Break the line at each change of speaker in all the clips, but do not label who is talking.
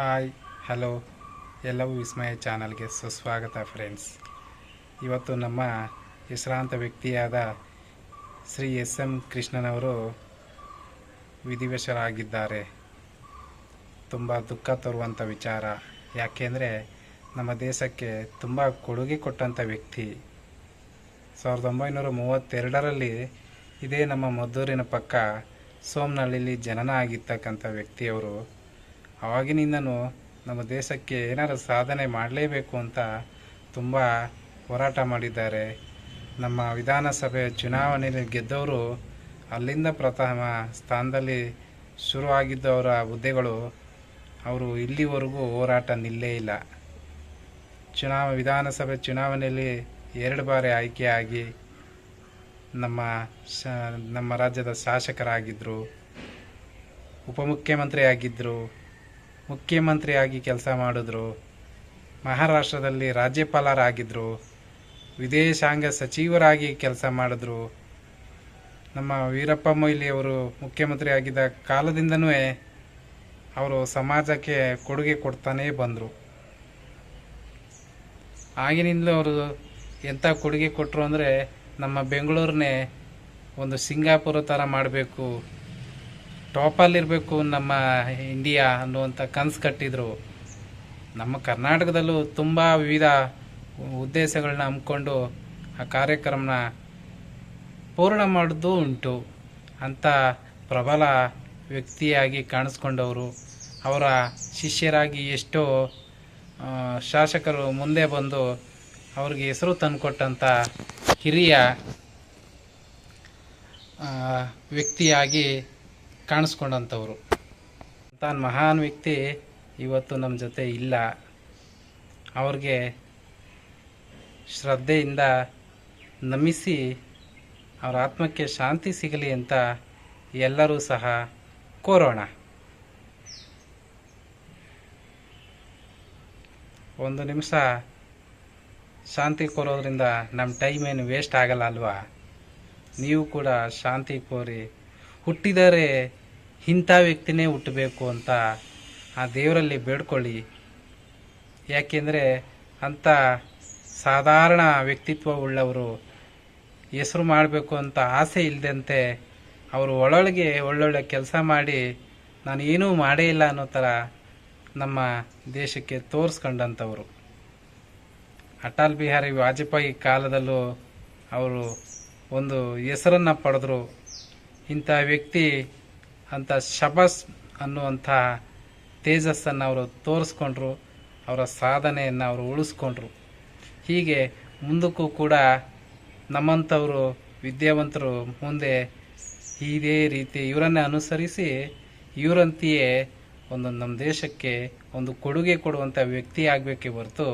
Hi, hello, ಎಲ್ಲವೂ ವಿಸ್ಮಯ ಚಾನಲ್ಗೆ ಸುಸ್ವಾಗತ ಫ್ರೆಂಡ್ಸ್. ಇವತ್ತು ನಮ್ಮ ವಿಶ್ರಾಂತ ವ್ಯಕ್ತಿಯಾದ ಶ್ರೀ ಎಸ್ ಎಂ ಕೃಷ್ಣನವರು ವಿಧಿವಶರಾಗಿದ್ದಾರೆ. ತುಂಬ ದುಃಖ ತರುವಂಥ ವಿಚಾರ. ಯಾಕೆಂದರೆ ನಮ್ಮ ದೇಶಕ್ಕೆ ತುಂಬ ಕೊಡುಗೆ ಕೊಟ್ಟಂಥ ವ್ಯಕ್ತಿ. ಸಾವಿರದ ಒಂಬೈನೂರ ಮೂವತ್ತೆರಡರಲ್ಲಿ ಇದೇ ನಮ್ಮ ಮದ್ದೂರಿನ ಪಕ್ಕ ಸೋಮನಹಳ್ಳಿಲಿ ಜನನ ಆಗಿರ್ತಕ್ಕಂಥ ವ್ಯಕ್ತಿಯವರು ಆವಾಗಿನಿಂದನೂ ನಮ್ಮ ದೇಶಕ್ಕೆ ಏನಾರು ಸಾಧನೆ ಮಾಡಲೇಬೇಕು ಅಂತ ತುಂಬ ಹೋರಾಟ ಮಾಡಿದ್ದಾರೆ. ನಮ್ಮ ವಿಧಾನಸಭೆ ಚುನಾವಣೆಯಲ್ಲಿ ಗೆದ್ದವರು ಅಲ್ಲಿಂದ ಪ್ರಥಮ ಸ್ಥಾನದಲ್ಲಿ ಶುರುವಾಗಿದ್ದವರ ಹುದ್ದೆಗಳು ಅವರು ಇಲ್ಲಿವರೆಗೂ ಹೋರಾಟ ನಿಲ್ಲೇ ಇಲ್ಲ. ಚುನಾವ ವಿಧಾನಸಭೆ ಚುನಾವಣೆಯಲ್ಲಿ ಎರಡು ಬಾರಿ ಆಯ್ಕೆಯಾಗಿ ನಮ್ಮ ಶ, ನಮ್ಮ ರಾಜ್ಯದ ಶಾಸಕರಾಗಿದ್ದರು ಉಪಮುಖ್ಯಮಂತ್ರಿ ಆಗಿದ್ದರು ಮುಖ್ಯಮಂತ್ರಿಯಾಗಿ ಕೆಲಸ ಮಾಡಿದ್ರು, ಮಹಾರಾಷ್ಟ್ರದಲ್ಲಿ ರಾಜ್ಯಪಾಲರಾಗಿದ್ದರು ವಿದೇಶಾಂಗ ಸಚಿವರಾಗಿ ಕೆಲಸ ಮಾಡಿದ್ರು. ನಮ್ಮ ವೀರಪ್ಪ ಮೊಯ್ಲಿಯವರು ಮುಖ್ಯಮಂತ್ರಿ ಆಗಿದ್ದ ಕಾಲದಿಂದನೂ ಅವರು ಸಮಾಜಕ್ಕೆ ಕೊಡುಗೆ ಕೊಡ್ತಾನೇ ಬಂದರು. ಆಗಿನಿಂದಲೂ ಅವರು ಎಂಥ ಕೊಡುಗೆ ಕೊಟ್ಟರು ಅಂದರೆ ನಮ್ಮ ಬೆಂಗಳೂರನ್ನೇ ಒಂದು ಸಿಂಗಾಪುರ ಥರ ಮಾಡಬೇಕು. ಟಾಪಲ್ಲಿರಬೇಕು ನಮ್ಮ ಇಂಡಿಯಾ ಅನ್ನುವಂಥ ಕನಸು ಕಟ್ಟಿದರು. ನಮ್ಮ ಕರ್ನಾಟಕದಲ್ಲೂ ತುಂಬ ವಿವಿಧ ಉದ್ದೇಶಗಳನ್ನ ಹಮ್ಮಿಕೊಂಡು ಆ ಕಾರ್ಯಕ್ರಮನ ಪೂರ್ಣ ಮಾಡೋದು ಉಂಟು. ಅಂಥ ಪ್ರಬಲ ವ್ಯಕ್ತಿಯಾಗಿ ಕಾಣಿಸ್ಕೊಂಡವರು. ಅವರ ಶಿಷ್ಯರಾಗಿ ಎಷ್ಟೋ ಶಾಸಕರು ಮುಂದೆ ಬಂದು ಅವ್ರಿಗೆ ಹೆಸರು ತಂದುಕೊಟ್ಟಂಥ ಹಿರಿಯ ವ್ಯಕ್ತಿಯಾಗಿ ಕಾಣಿಸ್ಕೊಂಡಂಥವ್ರು. ತಾನು ಮಹಾನ್ ವ್ಯಕ್ತಿ, ಇವತ್ತು ನಮ್ಮ ಜೊತೆ ಇಲ್ಲ. ಅವ್ರಿಗೆ ಶ್ರದ್ಧೆಯಿಂದ ನಮಿಸಿ ಅವರ ಆತ್ಮಕ್ಕೆ ಶಾಂತಿ ಸಿಗಲಿ ಅಂತ ಎಲ್ಲರೂ ಸಹ ಕೋರೋಣ. ಒಂದು ನಿಮಿಷ ಶಾಂತಿ ಕೋರೋದ್ರಿಂದ ನಮ್ಮ ಟೈಮ್ ಏನು ವೇಸ್ಟ್ ಆಗಲ್ಲ ಅಲ್ವಾ? ನೀವು ಕೂಡ ಶಾಂತಿ ಕೋರಿ ಹುಟ್ಟಿದರೆ ಇಂಥ ವ್ಯಕ್ತಿನೇ ಹುಟ್ಟಬೇಕು ಅಂತ ಆ ದೇವರಲ್ಲಿ ಬೇಡ್ಕೊಳ್ಳಿ. ಯಾಕೆಂದರೆ ಅಂಥ ಸಾಧಾರಣ ವ್ಯಕ್ತಿತ್ವ ಉಳ್ಳವರು ಹೆಸರು ಮಾಡಬೇಕು ಅಂತ ಆಸೆ ಇಲ್ಲದಂತೆ ಅವರು ಒಳೊಳಗೆ ಒಳ್ಳೊಳ್ಳೆ ಕೆಲಸ ಮಾಡಿ ನಾನು ಏನೂ ಮಾಡೇ ಇಲ್ಲ ಅನ್ನೋ ಥರ ನಮ್ಮ ದೇಶಕ್ಕೆ ತೋರಿಸ್ಕೊಂಡಂಥವ್ರು. ಅಟಲ್ ಬಿಹಾರಿ ವಾಜಪೇಯಿ ಕಾಲದಲ್ಲೂ ಅವರು ಒಂದು ಹೆಸರನ್ನು ಪಡೆದ್ರು. ಇಂಥ ವ್ಯಕ್ತಿ ಅಂತ ಶಬಸ್ ಅನ್ನುವಂಥ ತೇಜಸ್ಸನ್ನು ಅವರು ತೋರಿಸ್ಕೊಂಡ್ರು, ಅವರ ಸಾಧನೆಯನ್ನು ಅವರು ಉಳಿಸ್ಕೊಂಡ್ರು. ಹೀಗೆ ಮುಂದಕ್ಕೂ ಕೂಡ ನಮ್ಮಂಥವರು ವಿದ್ಯಾವಂತರು ಮುಂದೆ ಇದೇ ರೀತಿ ಇವರನ್ನೇ ಅನುಸರಿಸಿ ಇವರಂತೆಯೇ ಒಂದು ನಮ್ಮ ದೇಶಕ್ಕೆ ಒಂದು ಕೊಡುಗೆ ಕೊಡುವಂಥ ವ್ಯಕ್ತಿ ಆಗಬೇಕೇ ಹೊರತು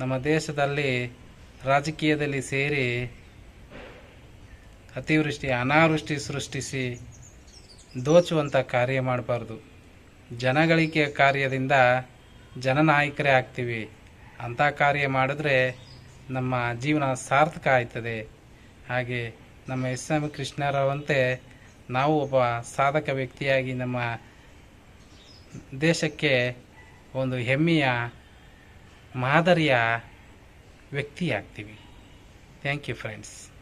ನಮ್ಮ ದೇಶದಲ್ಲಿ ರಾಜಕೀಯದಲ್ಲಿ ಸೇರಿ ಅತಿವೃಷ್ಟಿ, ಅನಾವೃಷ್ಟಿ ಸೃಷ್ಟಿಸಿ ದೋಚುವಂಥ ಕಾರ್ಯ ಮಾಡಬಾರ್ದು. ಜನಗಳಿಕೆ ಕಾರ್ಯದಿಂದ ಜನನಾಯಕರೇ ಆಗ್ತೀವಿ. ಅಂಥ ಕಾರ್ಯ ಮಾಡಿದ್ರೆ ನಮ್ಮ ಜೀವನ ಸಾರ್ಥಕ ಆಯ್ತದೆ. ಹಾಗೆ ನಮ್ಮ ಎಸ್ ಎಂ ಕೃಷ್ಣರವಂತೆ ನಾವು ಒಬ್ಬ ಸಾಧಕ ವ್ಯಕ್ತಿಯಾಗಿ ನಮ್ಮ ದೇಶಕ್ಕೆ ಒಂದು ಹೆಮ್ಮೆಯ, ಮಾದರಿಯ ವ್ಯಕ್ತಿಯಾಗ್ತೀವಿ. Thank you friends